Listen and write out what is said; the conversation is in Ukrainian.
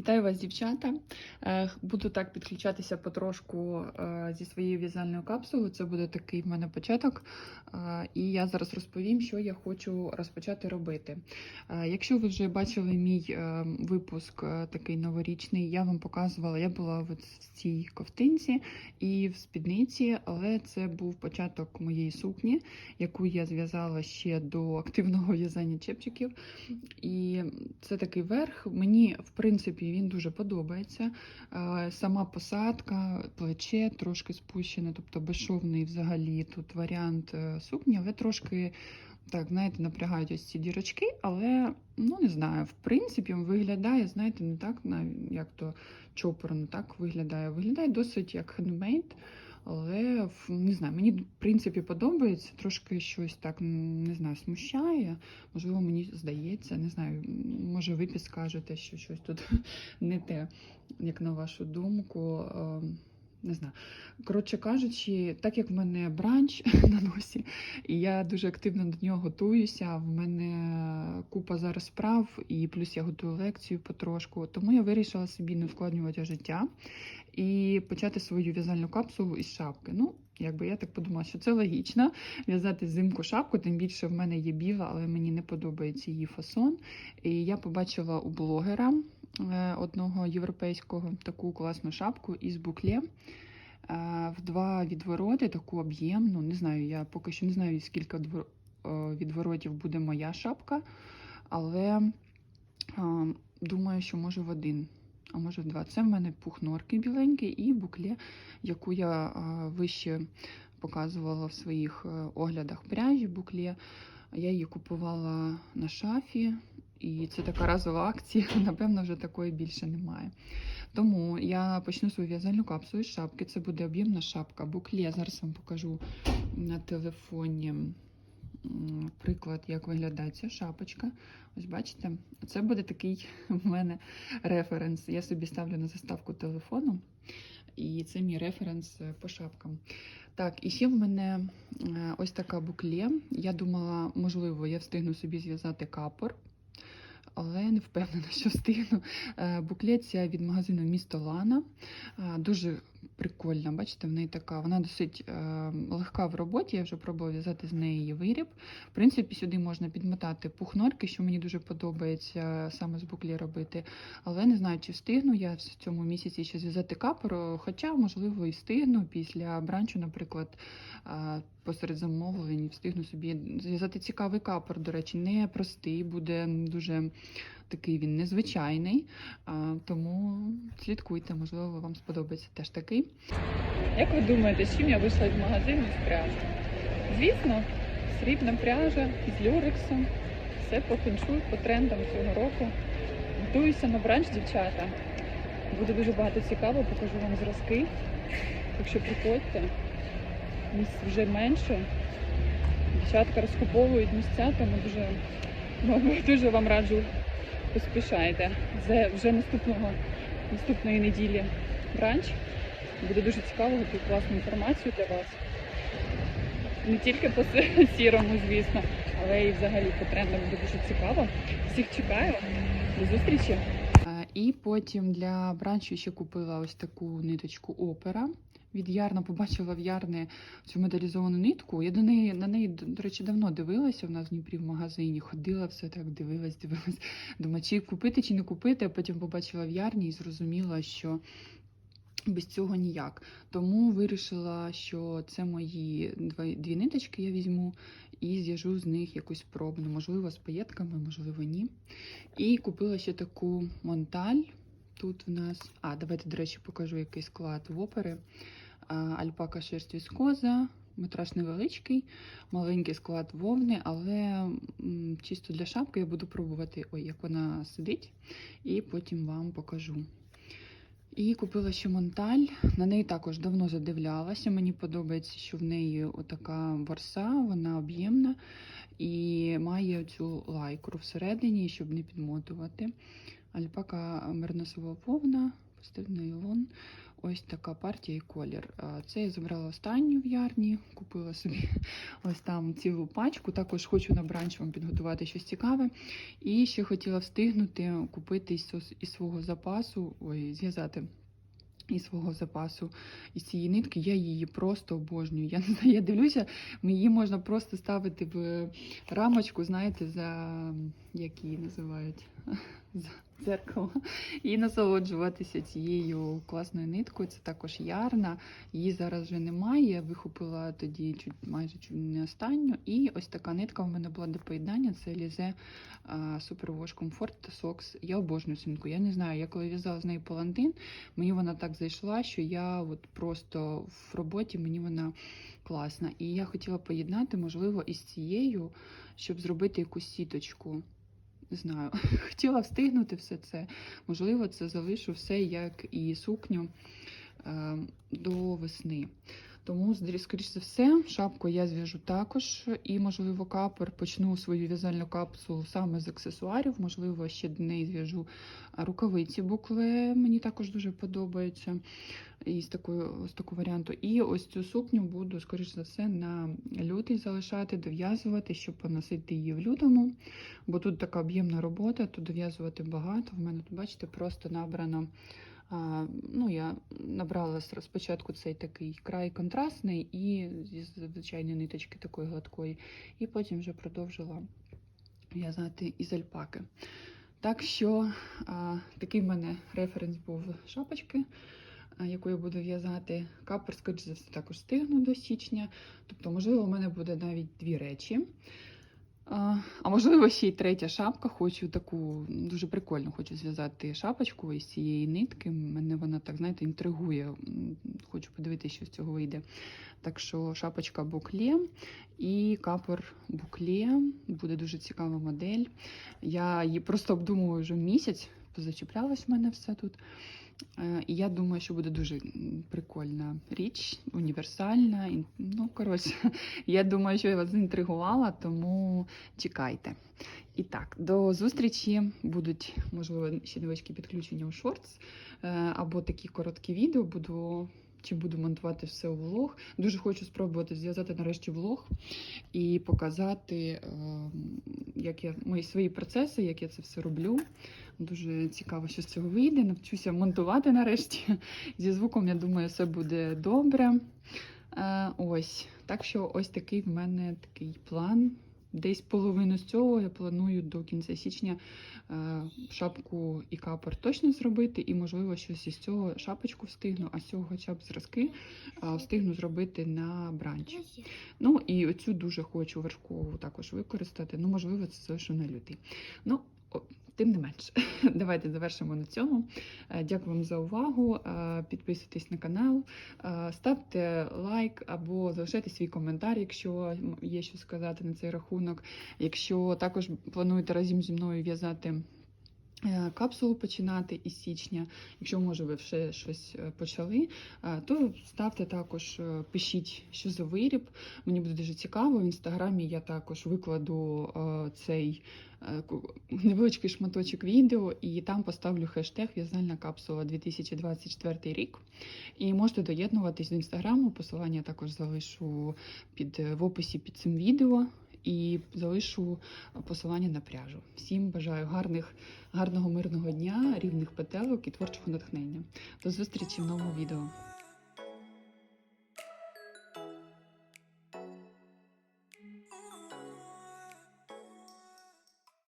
Вітаю вас, дівчата. Е, Буду так підключатися потрошку е, зі своєю в'язальною капсулою. Це буде такий в мене початок. Е, І я зараз розповім, що я хочу розпочати робити. Якщо ви вже бачили мій випуск такий новорічний, я вам показувала, я була в цій ковтинці і в спідниці, але це був початок моєї сукні, яку я зв'язала ще до активного в'язання чепчиків. І це такий верх. Мені, в принципі, він дуже подобається. Е, Сама посадка, плече трошки спущене, тобто безшовний взагалі тут варіант е, сукні, але трошки. Так, знаєте, напрягають ось ці дірочки, але ну не знаю, в принципі, виглядає, знаєте, не так, як то чопорно так виглядає. Виглядає досить як хендмейд, але не знаю, мені в принципі подобається, трошки щось так не знаю, смущає. Можливо, мені здається, не знаю, може ви підскажете, що щось тут не те, як на вашу думку. Не знаю. Коротше кажучи, так як в мене бранч на носі, і я дуже активно до нього готуюся. В мене купа зараз справ, і плюс я готую лекцію потрошку. Тому я вирішила собі не ускладнювати життя і почати свою в'язальну капсулу із шапки. Ну, якби я так подумала, що це логічно в'язати зимку шапку, тим більше в мене є біла, але мені не подобається її фасон. І я побачила у блогера одного європейського таку класну шапку із букле. е, В два відвороти, таку об'ємну. Не знаю, я поки що не знаю, скільки е, відворотів буде моя шапка, але е, думаю, що може в один, а може в два. Це в мене пух норки біленький і букле, яку я е, вище показувала в своїх е, оглядах пряжі букле. Я її купувала на шафі, і це така разова акція. Напевно, вже такої більше немає. Тому я почну свою в'язальну капсулу з шапки. Це буде об'ємна шапка. Букле. Зараз вам покажу на телефоні приклад, як виглядає ця шапочка. Ось бачите, це буде такий в мене референс. Я собі ставлю на заставку телефону, і це мій референс е, по шапкам. Так, і ще в мене е, ось така букле. Я думала, можливо, я встигну собі зв'язати капор, але не впевнена, що встигну. Буклет ця від магазину Місто Лана. Е, Дуже прикольна, бачите, в неї така, вона досить е, легка в роботі. Я вже пробувала в'язати з неї виріб. В принципі, сюди можна підмотати пухнорки, що мені дуже подобається саме з буклі робити. Але не знаю, чи встигну я в цьому місяці ще зв'язати капор, хоча, можливо, і встигну після бранчу, наприклад, а, посеред замовлень встигну собі зв'язати цікавий капор. До речі, не простий, буде дуже такий він незвичайний. Тому слідкуйте, можливо, вам сподобається теж такий. Як ви думаєте, з чим я вийшла з магазину з пряжі? Звісно, срібна пряжа з люрексом. Все по феншуй, по трендам цього року. Готуюся на бранч, дівчата. Буде дуже багато цікаво, покажу вам зразки. Так що приходьте. Місць вже менше. Дівчатка розкуповують місця, тому дуже, дуже вам раджу поспішайте. Це вже наступного, наступної неділі бранч. Буде дуже цікаво, готую класну інформацію для вас. Не тільки по сірому, звісно, але і взагалі по трендам буде дуже цікаво. Всіх чекаю. До зустрічі! І потім для бранчу ще купила ось таку ниточку опера. Від Ярна побачила в Ярни цю медалізовану нитку. Я до неї на неї, до речі, давно дивилася. У нас в Дніпрі в магазині ходила, все так дивилась, дивилась. Думаю, чи купити, чи не купити. А потім побачила в Ярні і зрозуміла, що без цього ніяк. Тому вирішила, що це мої дві, ниточки я візьму і зв'яжу з них якусь пробну, можливо, з паєтками, можливо, ні. І купила ще таку монталь. Тут в нас. А, давайте, до речі, покажу який склад в опери. Альпака шерсть віскоза, метраж невеличкий, маленький склад вовни, але чисто для шапки я буду пробувати, ой, як вона сидить, і потім вам покажу. І купила ще монталь. На неї також давно задивлялася. Мені подобається, що в неї отака ворса, вона об'ємна і має цю лайкру всередині, щоб не підмотувати. Альпака мирносово-повна, постельний нейлон. Ось така партія і колір. Це я забрала останню в ярні, купила собі ось там цілу пачку. Також хочу на бранч вам підготувати щось цікаве. І ще хотіла встигнути купити із, свого запасу, ой, зв'язати із свого запасу із цієї нитки. Я її просто обожнюю. Я не знаю, я дивлюся, її можна просто ставити в рамочку, знаєте, за як її називають дзеркало, і насолоджуватися цією класною ниткою. Це також ярна. Її зараз вже немає. Я вихопила тоді чуть майже чуть не останню. І ось така нитка в мене була до поєднання. Це лізе Superwash Comfort Socks. Я обожнюю нитку. Я не знаю, я коли в'язала з нею палантин, мені вона так зайшла, що я от просто в роботі мені вона класна. І я хотіла поєднати, можливо, із цією, щоб зробити якусь сіточку. Не знаю, хотіла встигнути все це. Можливо, це залишу все як і сукню е, до весни. Тому, скоріш за все, шапку я зв'яжу також і, можливо, капор. Почну свою в'язальну капсулу саме з аксесуарів. Можливо, ще до неї зв'яжу рукавиці букле. Мені також дуже подобаються із такою, з такого варіанту. І ось цю сукню буду, скоріш за все, на лютий залишати, дов'язувати, щоб поносити її в лютому. Бо тут така об'ємна робота, тут дов'язувати багато. В мене тут, бачите, просто набрано. А, ну, я набрала спочатку цей такий край контрастний і зі звичайної ниточки такої гладкої, і потім вже продовжила в'язати із альпаки. Так що а, такий в мене референс був шапочки, яку я буду в'язати. Капер, скоріш за все, також стигну до січня. Тобто, можливо, у мене буде навіть дві речі. А, а можливо, ще й третя шапка. Хочу таку дуже прикольно хочу зв'язати шапочку із цієї нитки. Мене вона так, знаєте, інтригує. Хочу подивитися, що з цього вийде. Так що шапочка букле і капор букле. Буде дуже цікава модель. Я її просто обдумую вже місяць, позачіплялось в мене все тут. Е, І я думаю, що буде дуже прикольна річ, універсальна. Ну, коротше, я думаю, що я вас заінтригувала, тому чекайте. І так, до зустрічі будуть, можливо, ще невеличкі підключення у шортс е, або такі короткі відео. Буду чи буду монтувати все у влог. Дуже хочу спробувати зв'язати нарешті влог і показати, е, як я мої свої процеси, як я це все роблю. Дуже цікаво, що з цього вийде. Навчуся монтувати нарешті. Зі звуком, я думаю, все буде добре. Е, ось. Так що ось такий в мене такий план. Десь половину з цього я планую до кінця січня е, шапку і капор точно зробити, і, можливо, щось із цього шапочку встигну, а з цього хоча б зразки е, встигну зробити на бранч. Ну і оцю дуже хочу вершкову також використати. Ну, можливо, це залишу на лютий. Ну, тим не менш, давайте завершимо на цьому. Е, Дякую вам за увагу. Е, Підписуйтесь на канал, е, ставте лайк або залишайте свій коментар, якщо є що сказати на цей рахунок. Якщо також плануєте разом зі мною в'язати. Е, Капсулу починати із січня. Якщо може ви вже щось е, почали, е, то ставте також, пишіть, що за виріб. Мені буде дуже цікаво. В інстаграмі я також викладу цей невеличкий шматочок відео, і там поставлю хештег В'язальна капсула 2024 рік. І можете доєднуватись до інстаграму. Посилання також залишу під в описі під цим відео. І залишу посилання на пряжу. Всім бажаю гарних, гарного мирного дня, рівних петелок і творчого натхнення. До зустрічі в новому відео.